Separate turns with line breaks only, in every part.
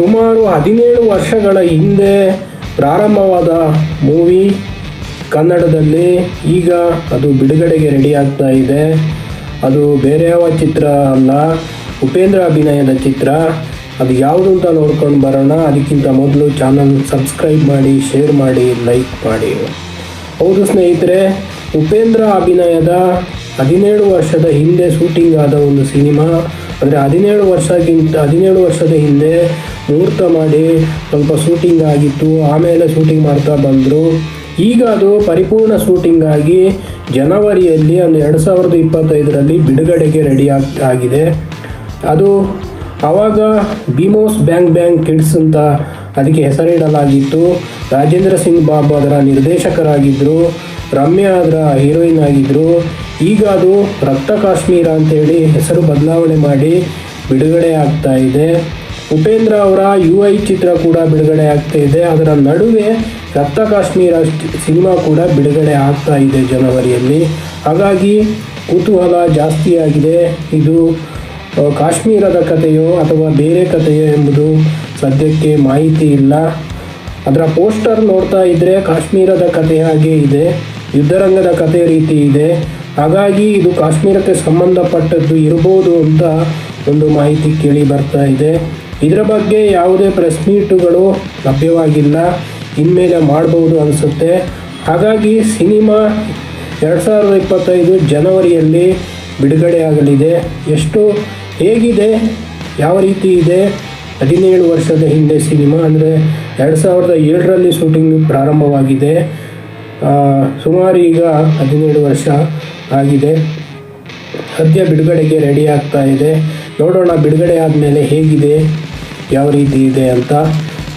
ಸುಮಾರು ಹದಿನೇಳು ವರ್ಷಗಳ ಹಿಂದೆ ಪ್ರಾರಂಭವಾದ ಮೂವಿ ಕನ್ನಡದಲ್ಲಿ. ಈಗ ಅದು ಬಿಡುಗಡೆಗೆ ರೆಡಿ ಆಗ್ತಾ ಇದೆ. ಅದು ಬೇರೆ ಯಾವ ಚಿತ್ರ ಅಲ್ಲ, ಉಪೇಂದ್ರ ಅಭಿನಯದ ಚಿತ್ರ. ಅದು ಯಾವುದು ಅಂತ ನೋಡ್ಕೊಂಡು ಬರೋಣ. ಅದಕ್ಕಿಂತ ಮೊದಲು ಚಾನಲ್ ಸಬ್ಸ್ಕ್ರೈಬ್ ಮಾಡಿ ಶೇರ್ ಮಾಡಿ ಲೈಕ್ ಮಾಡಿ. ಹೌದು ಸ್ನೇಹಿತರೆ, ಉಪೇಂದ್ರ ಅಭಿನಯದ ಹದಿನೇಳು ವರ್ಷದ ಹಿಂದೆ ಶೂಟಿಂಗ್ ಆದ ಒಂದು ಸಿನಿಮಾ. ಅಂದರೆ ಹದಿನೇಳು ವರ್ಷಕ್ಕಿಂತ, ಹದಿನೇಳು ವರ್ಷದ ಹಿಂದೆ ಮುಹೂರ್ತ ಮಾಡಿ ಸ್ವಲ್ಪ ಶೂಟಿಂಗ್ ಆಗಿತ್ತು, ಆಮೇಲೆ ಶೂಟಿಂಗ್ ಮಾಡ್ತಾ ಬಂದರು. ಈಗ ಅದು ಪರಿಪೂರ್ಣ ಶೂಟಿಂಗ್ ಆಗಿ ಜನವರಿಯಲ್ಲಿ ಒಂದು ಎರಡು ಸಾವಿರದ ಇಪ್ಪತ್ತೈದರಲ್ಲಿ ಬಿಡುಗಡೆಗೆ ರೆಡಿ ಆಗಿದೆ. ಅದು ಆವಾಗ ಬಿಮೋಸ್ ಬ್ಯಾಂಕ್ ಬ್ಯಾಂಗ್ ಕಿಡ್ಸ್ ಅಂತ ಅದಕ್ಕೆ ಹೆಸರಿಡಲಾಗಿತ್ತು. ರಾಜೇಂದ್ರ ಸಿಂಗ್ ಬಾಬು ಅದರ ನಿರ್ದೇಶಕರಾಗಿದ್ದರು ರಮ್ಯಾ ಅದರ ಹೀರೋಯಿನ್ ಆಗಿದ್ದರು ಈಗ ಅದು ರಕ್ತ ಕಾಶ್ಮೀರ ಅಂತೇಳಿ ಹೆಸರು ಬದಲಾವಣೆ ಮಾಡಿ ಬಿಡುಗಡೆ ಆಗ್ತಾ ಇದೆ. ಉಪೇಂದ್ರ ಅವರ ಯು ಐ ಚಿತ್ರ ಕೂಡ ಬಿಡುಗಡೆ ಆಗ್ತಾ ಇದೆ. ಅದರ ನಡುವೆ ರಕ್ತ ಕಾಶ್ಮೀರ ಸಿನಿಮಾ ಕೂಡ ಬಿಡುಗಡೆ ಆಗ್ತಾ ಇದೆ ಜನವರಿಯಲ್ಲಿ. ಹಾಗಾಗಿ ಕುತೂಹಲ ಜಾಸ್ತಿಯಾಗಿದೆ ಇದು ಕಾಶ್ಮೀರದ ಕಥೆಯೋ ಅಥವಾ ಬೇರೆ ಕಥೆಯೋ ಎಂಬುದು ಸದ್ಯಕ್ಕೆ ಮಾಹಿತಿ ಇಲ್ಲ. ಅದರ ಪೋಸ್ಟರ್ ನೋಡ್ತಾ ಇದ್ದರೆ ಕಾಶ್ಮೀರದ ಕಥೆ ಹಾಗೆ ಇದೆ. ಯುದ್ಧರಂಗದ ಕಥೆ ರೀತಿ ಇದೆ. ಹಾಗಾಗಿ ಇದು ಕಾಶ್ಮೀರಕ್ಕೆ ಸಂಬಂಧಪಟ್ಟದ್ದು ಇರ್ಬೋದು ಅಂತ ಒಂದು ಮಾಹಿತಿ ಕೇಳಿ ಬರ್ತಾ ಇದೆ. ಇದರ ಬಗ್ಗೆ ಯಾವುದೇ ಪ್ರೆಸ್ ಮೀಟುಗಳು ಲಭ್ಯವಾಗಿಲ್ಲ. ಇನ್ಮೇಲೆ ಮಾಡಬಹುದು ಅನಿಸುತ್ತೆ. ಹಾಗಾಗಿ ಸಿನಿಮಾ ಎರಡು ಸಾವಿರದ ಇಪ್ಪತ್ತೈದು ಜನವರಿಯಲ್ಲಿ ಬಿಡುಗಡೆಯಾಗಲಿದೆ ಎಷ್ಟು ಹೇಗಿದೆ? ಯಾವ ರೀತಿ ಇದೆ? ಹದಿನೇಳು ವರ್ಷದ ಹಿಂದೆ ಸಿನಿಮಾ ಅಂದರೆ ಎರಡು ಸಾವಿರದ ಏಳರಲ್ಲಿ ಶೂಟಿಂಗ್ ಪ್ರಾರಂಭವಾಗಿದೆ. ಸುಮಾರು ಈಗ ಹದಿನೇಳು ವರ್ಷ ಆಗಿದೆ. ಸದ್ಯ ಬಿಡುಗಡೆಗೆ ರೆಡಿ ಆಗ್ತಾ ಇದೆ. ನೋಡೋಣ ಬಿಡುಗಡೆ ಆದಮೇಲೆ ಹೇಗಿದೆ, ಯಾವ ರೀತಿ ಇದೆ ಅಂತ.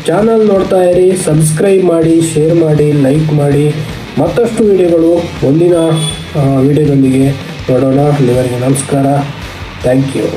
ಚಾನಲ್ ನೋಡ್ತಾ ಇರಿ ಸಬ್ಸ್ಕ್ರೈಬ್ ಮಾಡಿ ಶೇರ್ ಮಾಡಿ ಲೈಕ್ ಮಾಡಿ. ಮತ್ತಷ್ಟು ವಿಡಿಯೋಗಳು ಮುಂದಿನ ವಿಡಿಯೋದೊಂದಿಗೆ ನೋಡೋಣ. ನಿಮಗೆ ನಮಸ್ಕಾರ. Thank you